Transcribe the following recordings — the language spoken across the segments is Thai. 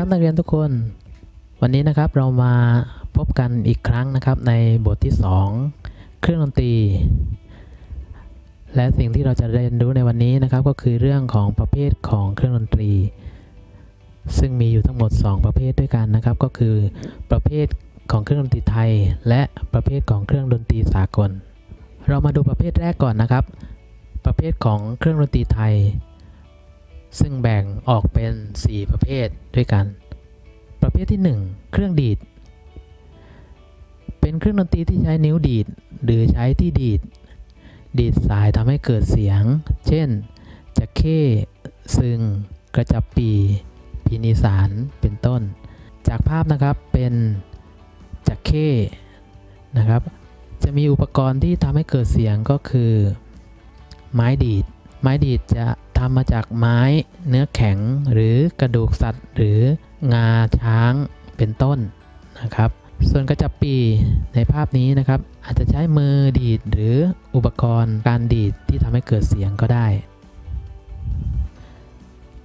ครับนักเรียนทุกคน วันนี้นะครับเรามาพบกันอีกครั้งนะครับในบทที่ 2 เครื่องดนตรี และสิ่งที่เราจะเรียนรู้ในวันนี้นะครับ ก็คือเรื่องของประเภทของเครื่องดนตรี ซึ่งมีอยู่ทั้งหมด 2 ประเภทด้วยกันนะครับ ก็คือประเภทของเครื่องดนตรีไทย และประเภทของเครื่องดนตรีสากล เรามาดูประเภทแรกก่อนนะครับ ประเภทของเครื่องดนตรีไทย ซึ่งแบ่งออกเป็น 4 ประเภทด้วยกัน ประเภทที่ 1 เครื่องดีด เป็นเครื่องดนตรีที่ใช้นิ้วดีด หรือใช้ที่ดีด ดีดสายทำให้เกิดเสียง เช่นจะเข้ซึง กระจับปีพินิสารเป็นต้น จากภาพนะครับเป็นจะเข้นะครับ จะมีอุปกรณ์ที่ทำให้เกิดเสียงก็คือ ไม้ดีด ไม้ดีดจะ ทำมาจากไม้เนื้อแข็งหรือกระดูกสัตว์ หรืองาช้างเป็นต้นนะครับ ส่วนกระจับปีในภาพนี้นะครับ อาจจะใช้มือดีดหรืออุปกรณ์การดีดที่ทำให้เกิดเสียงก็ได้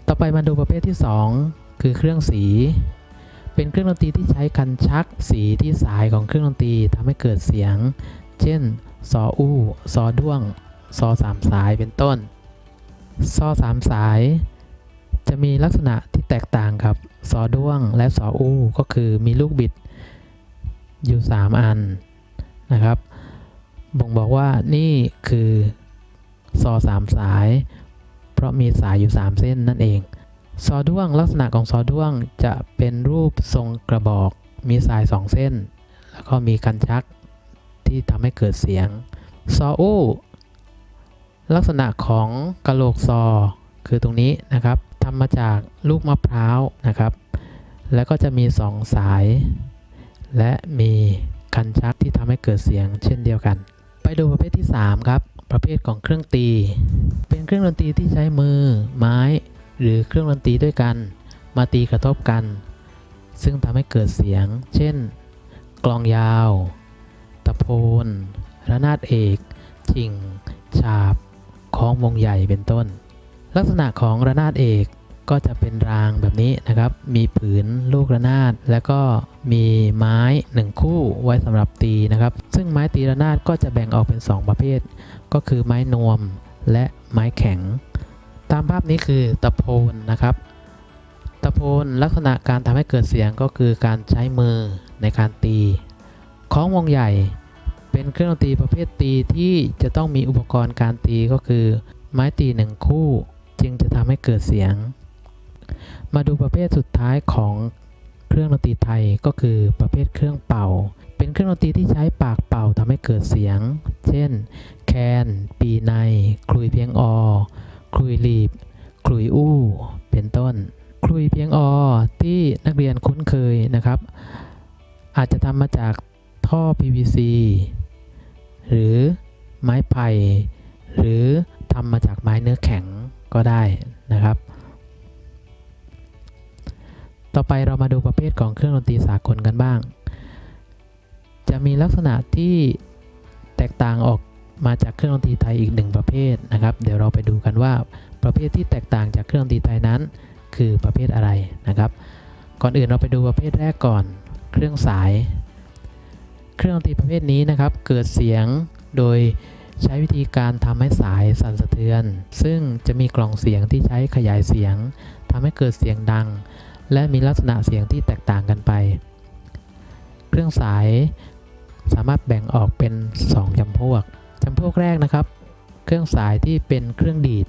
ต่อไปมาดูประเภทที่ 2 คือเครื่องสี เป็นเครื่องดนตรีที่ใช้คันชักสีที่สายของเครื่องดนตรีทำให้เกิดเสียง เช่นซออู้ซอด้วงซอสามสายเป็นต้น ซอสามสาย จะมีลักษณะที่แตกต่างกับซอด้วงและซออู้ก็คือมีลูกบิดอยู่ 3 อันนะครับ บ่งบอกว่านี่คือซอสามสาย เพราะมีสายอยู่ 3 เส้นนั่นเอง ซอด้วงลักษณะของซอด้วงจะเป็นรูปทรงกระบอก มีสาย 2 เส้น แล้วก็มีกันชักที่ทำให้เกิดเสียง ซออู้ ลักษณะของกระโหลกซอ คือตรงนี้นะครับทำมาจากลูกมะพร้าวนะครับ แล้วก็จะมี 2 สาย และมีคันชักที่ทำให้เกิดเสียงเช่นเดียวกัน ไปดูประเภทที่ 3 ครับ ประเภทของเครื่องตี เป็นเครื่องดนตรีที่ใช้มือ ไม้ หรือเครื่องดนตรีด้วยกัน มาตีกระทบกัน ซึ่งทำให้เกิดเสียง เช่น กลองยาว ตะโพนระนาดเอก ชิง ฉาบ คล้องวงใหญ่เป็นต้น ลักษณะของระนาดเอกก็จะเป็นรางแบบนี้นะครับ มีผืนลูกระนาด แล้วก็มีไม้หนึ่งคู่ไว้สำหรับตีนะครับ ซึ่งไม้ตีระนาดก็จะแบ่งออกเป็น 2 ประเภท ก็คือไม้นวมและไม้แข็ง ตามภาพนี้คือตะโพนนะครับ ตะโพนลักษณะการทำให้เกิดเสียงก็คือการใช้มือในการตีคล้องวงใหญ่ เป็นเครื่องดนตรีประเภทตีที่จะต้องมีอุปกรณ์การตีก็คือ ไม้ตีหนึ่งคู่ จึงจะทำให้เกิดเสียง มาดูประเภทสุดท้ายของเครื่องดนตรีไทยก็คือประเภทเครื่องเป่า เป็นเครื่องดนตรีที่ใช้ปากเป่าทำให้เกิดเสียง เช่น แคน ปีใน คลุยเพียงอคลุยลีบ คลุยอู้ เป็นต้น คลุยเพียงอที่นักเรียนคุ้นเคยนะครับ อาจจะทำมาจากท่อ PVC หรือไม้ไผ่หรือทำมาจากไม้เนื้อแข็งก็ได้นะครับ ต่อไปเรามาดูประเภทของเครื่องดนตรีสากลกันบ้าง จะมีลักษณะที่แตกต่างออกมาจากเครื่องดนตรีไทยอีกหนึ่งประเภทนะครับ เดี๋ยวเราไปดูกันว่าประเภทที่แตกต่างจากเครื่องดนตรีไทยนั้น คือประเภทอะไรนะครับ ก่อนอื่นเราไปดูประเภทแรกก่อน เครื่องสาย เครื่องดนตรีประเภทนี้นะครับ เกิดเสียงโดยใช้วิธีการทำให้สายสั่นสะเทือน ซึ่งจะมีกล่องเสียงที่ใช้ขยายเสียงทำให้เกิดเสียงดัง และมีลักษณะเสียงที่แตกต่างกันไป เครื่องสายสามารถแบ่งออกเป็น 2จำพวกจำพวกแรกนะครับ เครื่องสายที่เป็นเครื่องดีด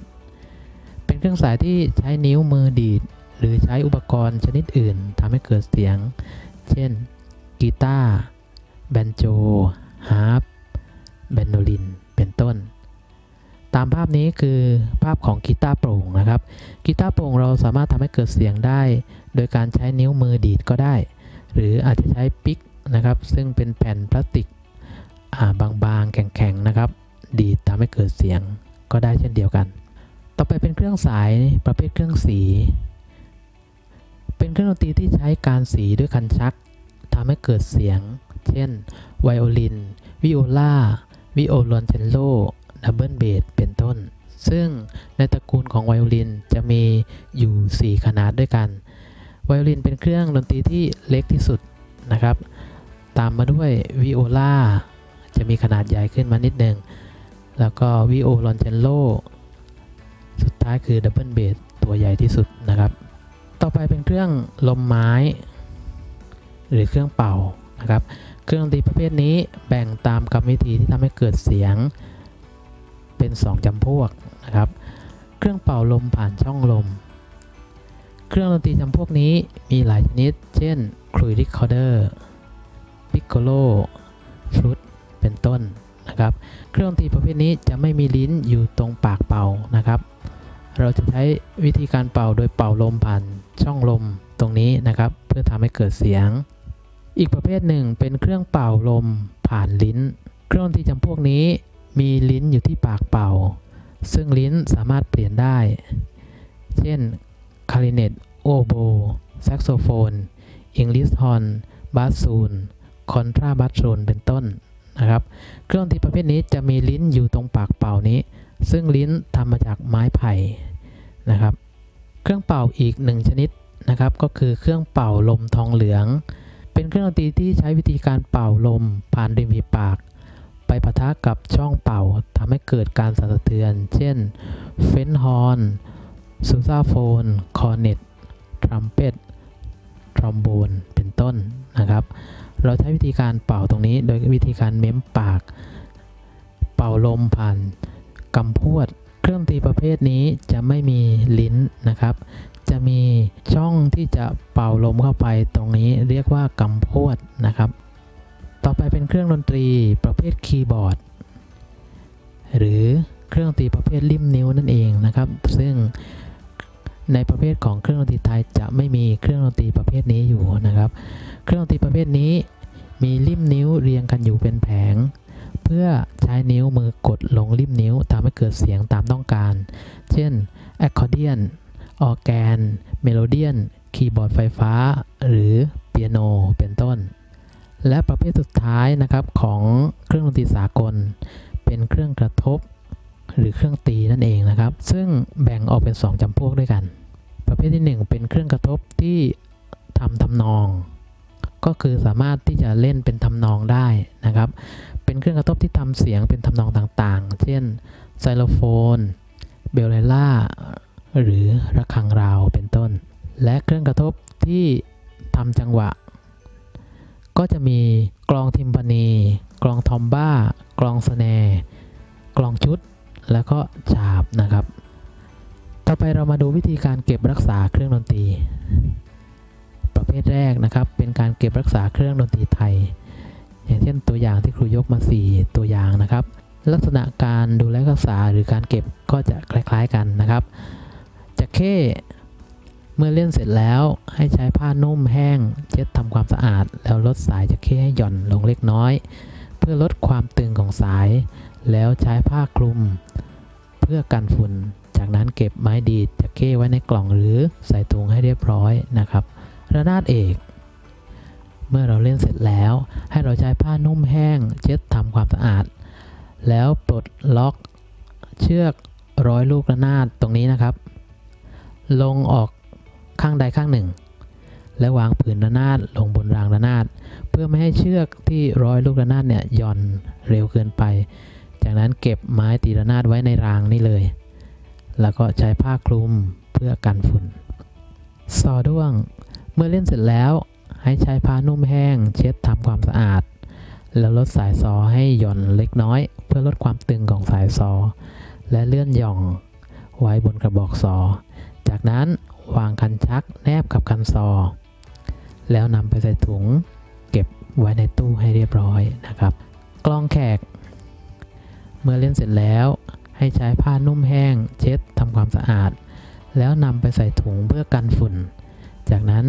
เป็นเครื่องสายที่ใช้นิ้วมือดีด หรือใช้อุปกรณ์ชนิดอื่นทำให้เกิดเสียง เช่นกีตาร์ แบนโจ ฮาร์ป แบนโนลิน เป็นต้น ตามภาพนี้คือภาพของกีตาร์โปร่งนะครับ กีตาร์โปร่งเราสามารถทำให้เกิดเสียงได้ โดยการใช้นิ้วมือดีดก็ได้ หรืออาจจะใช้ปิกนะครับ ซึ่งเป็นแผ่นพลาสติกบางๆ แข็งๆ นะครับ ดีดทำให้เกิดเสียงก็ได้เช่นเดียวกัน ต่อไปเป็นเครื่องสายประเภทเครื่องสี เป็นเครื่องดนตรีที่ใช้การสีด้วยคันชักทำให้เกิดเสียง เช่น ไวโอลิน วิโอลาวิโอลอนเชนโล ดับเบิลเบส เป็นต้น ซึ่งในตระกูลของไวโอลินจะมีอยู่ 4 ขนาดด้วยกัน ไวโอลินเป็นเครื่องดนตรีที่เล็กที่สุดนะครับ ตามมาด้วยวิโอลาจะมีขนาดใหญ่ขึ้นมานิดนึง แล้วก็วิโอลอนเชนโล สุดท้ายคือดับเบิลเบสตัวใหญ่ที่สุดนะครับ ต่อไปเป็นเครื่องลมไม้ หรือเครื่องเป่านะครับ เครื่องดนตรีประเภทนี้แบ่งตามกรรมวิธีที่ทำให้เกิดเสียงเป็น 2จำพวกนะครับ เครื่องเป่าลมผ่านช่องลม เครื่องดนตรีจำพวกนี้มีหลายชนิด เช่นคลุยริคอร์เดอร์ปิโคโลฟลุตเป็นต้นนะครับ เครื่องดนตรีประเภทนี้จะไม่มีลิ้นอยู่ตรงปากเป่านะครับ เราจะใช้วิธีการเป่าโดยเป่าลมผ่านช่องลมตรงนี้นะครับ เพื่อทำให้เกิดเสียง อีกประเภทหนึ่งเป็นเครื่องเป่าลมผ่านลิ้น เครื่องดนตรีจำพวกนี้มีลิ้นอยู่ที่ปากเป่า ซึ่งลิ้นสามารถเปลี่ยนได้ เช่น คาริเนตโอโบ แซกโซโฟน อิงลิสฮอน บาสซูน คอนทราบาสโซนเป็นต้นนะครับ เครื่องดนตรีประเภทนี้จะมีลิ้นอยู่ตรงปากเป่านี้ ซึ่งลิ้นทำมาจากไม้ไผ่นะครับ เครื่องเป่าอีกหนึ่งชนิดนะครับ ก็คือเครื่องเป่าลมทองเหลือง เป็นเครื่องดนตรีที่ใช้วิธีการเป่าลมผ่านริมฝีปาก ไปปะทะกับช่องเป่าทำให้เกิดการสั่นสะเทือน เช่น เฟนฮอร์นซูซาโฟน คอร์เนตทรัมเป็ตทรอมโบน เป็นต้นนะครับ เราใช้วิธีการเป่าตรงนี้โดยวิธีการเม้มปาก เป่าลมผ่านกำพวด เครื่องดนตรีประเภทนี้จะไม่มีลิ้นนะครับ จะมีช่องที่จะเป่าลมเข้าไปตรงนี้เรียกว่ากำพวดนะครับ ต่อไปเป็นเครื่องดนตรีประเภทคีย์บอร์ด หรือเครื่องดนตรีประเภทริมนิ้วนั่นเองนะครับ ซึ่งในประเภทของเครื่องดนตรีไทยจะไม่มีเครื่องดนตรีประเภทนี้อยู่นะครับ เครื่องดนตรีประเภทนี้มีริมนิ้วเรียงกันอยู่เป็นแผง เพื่อใช้นิ้วมือกดลงริมนิ้วทำให้เกิดเสียงตามต้องการ เช่นแอคคอร์เดียน ออแกน เมโลเดียน คีย์บอร์ดไฟฟ้า หรือเปียโน เป็นต้น และประเภทสุดท้ายนะครับของเครื่องดนตรีสากล เป็นเครื่องกระทบ หรือเครื่องตีนั่นเองนะครับ ซึ่งแบ่งออกเป็น 2จำพวกด้วยกัน ประเภทที่ 1 เป็นเครื่องกระทบที่ทำทำนอง ก็คือสามารถที่จะเล่นเป็นทำนองได้นะครับ เป็นเครื่องกระทบที่ทำเสียงเป็นทำนองต่างๆ เช่นไซโลโฟน เบลเลล่า หรือระฆังราวเป็นต้น และเครื่องกระทบที่ทำจังหวะ ก็จะมีกลองทิมพานีกลองทอมบ้ากลองสแนร์กลองชุด แล้วก็ฉาบนะครับ ต่อไปเรามาดูวิธีการเก็บรักษาเครื่องดนตรี ประเภทแรกนะครับเป็นการเก็บรักษาเครื่องดนตรีไทย อย่างเช่นตัวอย่างที่ครูยกมา 4 ตัวอย่างนะครับลักษณะการดูแลรักษาหรือการเก็บก็จะคล้าย ๆกันนะครับ เข้เมื่อเล่นเสร็จแล้วให้ใช้ผ้านุ่มแห้งเช็ดทำความสะอาด แล้วลดสายจะเข้ให้หย่อนลงเล็กน้อย เพื่อลดความตึงของสาย แล้วใช้ผ้าคลุม เพื่อกันฝุ่น จากนั้นเก็บไม้ดีดจะเข้ไว้ในกล่องหรือใส่ถุงให้เรียบร้อยนะครับ ระนาดเอกเมื่อเราเล่นเสร็จแล้ว ให้เราใช้ผ้านุ่มแห้ง เช็ดทำความสะอาด แล้วปลดล็อกเชือกร้อยลูกระนาดตรงนี้นะครับ ลงออกข้างใดข้างหนึ่ง และวางผืนระนาดลงบนรางระนาดเพื่อไม่ให้เชือกที่ร้อยลูกระนาดเนี่ยหย่อนเร็วเกินไป จากนั้นเก็บไม้ตีระนาดไว้ในรางนี่เลย แล้วก็ใช้ผ้าคลุมเพื่อกันฝุ่นซอด้วงเมื่อเล่นเสร็จแล้วให้ใช้ผ้านุ่มแห้ง เช็ดทำความสะอาด แล้วลดสายซอให้หย่อนเล็กน้อย เพื่อลดความตึงของสายซอ และเลื่อนหย่องไว้บนกระบอกซอ จากนั้นวางคันชักแนบกับคันซอ แล้วนำไปใส่ถุง เก็บไว้ในตู้ให้เรียบร้อยนะครับ กล้องแขก เมื่อเล่นเสร็จแล้วให้ใช้ผ้านุ่มแห้ง เช็ดทำความสะอาด แล้วนำไปใส่ถุงเพื่อกันฝุ่น จากนั้น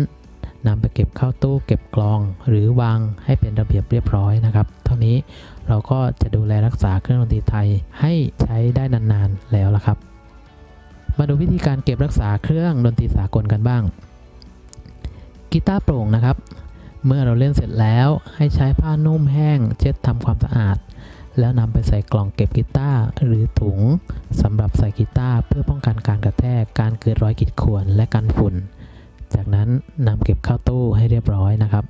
นำไปเก็บเข้าตู้เก็บกลองหรือวางให้เป็นระเบียบเรียบร้อยนะครับ เท่านี้เราก็จะดูแลรักษาเครื่องดนตรีไทยให้ใช้ได้นานๆแล้วละครับ มาดูวิธีการเก็บรักษาเครื่องดนตรีสากลกันบ้าง กีตาร์โปร่งนะครับ เมื่อเราเล่นเสร็จแล้วให้ใช้ผ้านุ่มแห้งเช็ดทำความสะอาด แล้วนำไปใส่กล่องเก็บกีตาร์หรือถุงสำหรับใส่กีตาร์เพื่อป้องกันการกระแทก การเกิดรอยขีดข่วนและกันฝุ่น จากนั้นนำเก็บเข้าตู้ให้เรียบร้อยนะครับ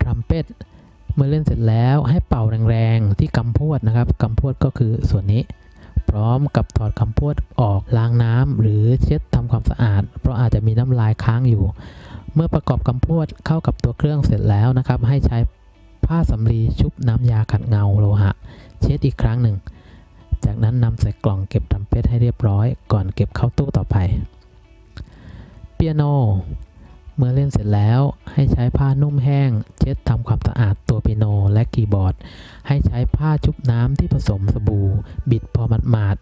ทรัมเป็ตเมื่อเล่นเสร็จแล้วให้เป่าแรงๆที่กำพวดนะครับกำพวดก็คือส่วนนี้ ร้อมกับถอดกำพวดออกล้างน้ำหรือเช็ดทำความสะอาด เพราะอาจจะมีน้ำลายค้างอยู่ เมื่อประกอบกำพวดเข้ากับตัวเครื่องเสร็จแล้วนะครับ ให้ใช้ผ้าสำลีชุบน้ำยาขัดเงาโลหะ เช็ดอีกครั้งหนึ่ง จากนั้นนำใส่กล่องเก็บทำเป็ดให้เรียบร้อย ก่อนเก็บเข้าตู้ต่อไป เปียโน เมื่อเล่นเสร็จแล้วให้ใช้ผ้านุ่มแห้ง เช็ดทำความสะอาดตัวเปียโนและคีย์บอร์ด ให้ใช้ผ้าชุบน้ำที่ผสมสบู่ บิดพอหมาด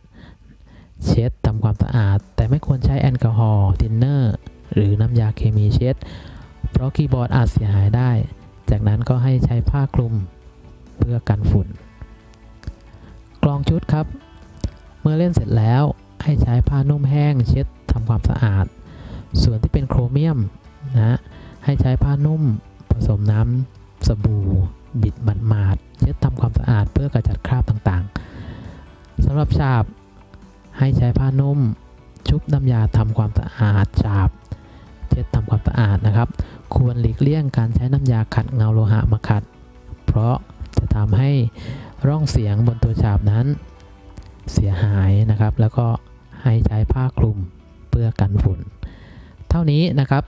ๆเช็ดทำความสะอาด แต่ไม่ควรใช้แอลกอฮอล์ทินเนอร์หรือน้ำยาเคมีเช็ด เพราะคีย์บอร์ดอาจเสียหายได้ จากนั้นก็ให้ใช้ผ้าคลุมเพื่อกันฝุ่นกรองชุดครับ เมื่อเล่นเสร็จแล้วให้ใช้ผ้านุ่มแห้งเช็ดทำความสะอาด ส่วนที่เป็นโครเมียม นะให้ใช้ผ้านุ่มผสมน้ำสบู่ บิดหมาดๆเช็ดทำความสะอาดเพื่อกระจัดคราบต่างๆสำหรับฉาบให้ใช้ผ้านุ่ม ชุบน้ำยาทำความสะอาดฉาบ เช็ดทำความสะอาดนะครับ ควรหลีกเลี่ยงการใช้น้ำยาขัดเงาโลหะมาขัด เพราะจะทำให้ร่องเสียงบนตัวฉาบนั้นเสียหายนะครับ แล้วก็ให้ใช้ผ้าคลุมเพื่อกันฝุ่น เท่านี้นะครับ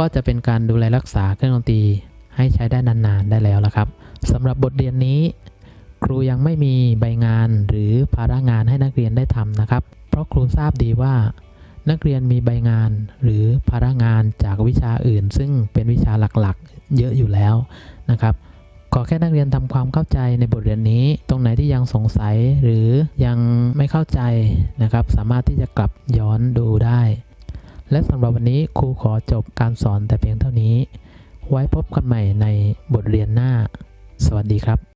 ก็จะเป็นการดูแลรักษาเครื่องดนตรีให้ใช้ได้นานๆได้แล้วละครับสำหรับบทเรียนนี้ ครูยังไม่มีใบงานหรือภาระงานให้นักเรียนได้ทำนะครับ เพราะครูทราบดีว่า นักเรียนมีใบงานหรือภาระงานจากวิชาอื่น ซึ่งเป็นวิชาหลักๆ เยอะอยู่แล้วนะครับขอแค่นักเรียนทำความเข้าใจในบทเรียนนี้ ตรงไหนที่ยังสงสัยหรือยังไม่เข้าใจนะครับ สามารถที่จะกลับย้อนดูได้ และสำหรับวันนี้ครูขอจบการสอนแต่เพียงเท่านี้ ไว้พบกันใหม่ในบทเรียนหน้า สวัสดีครับ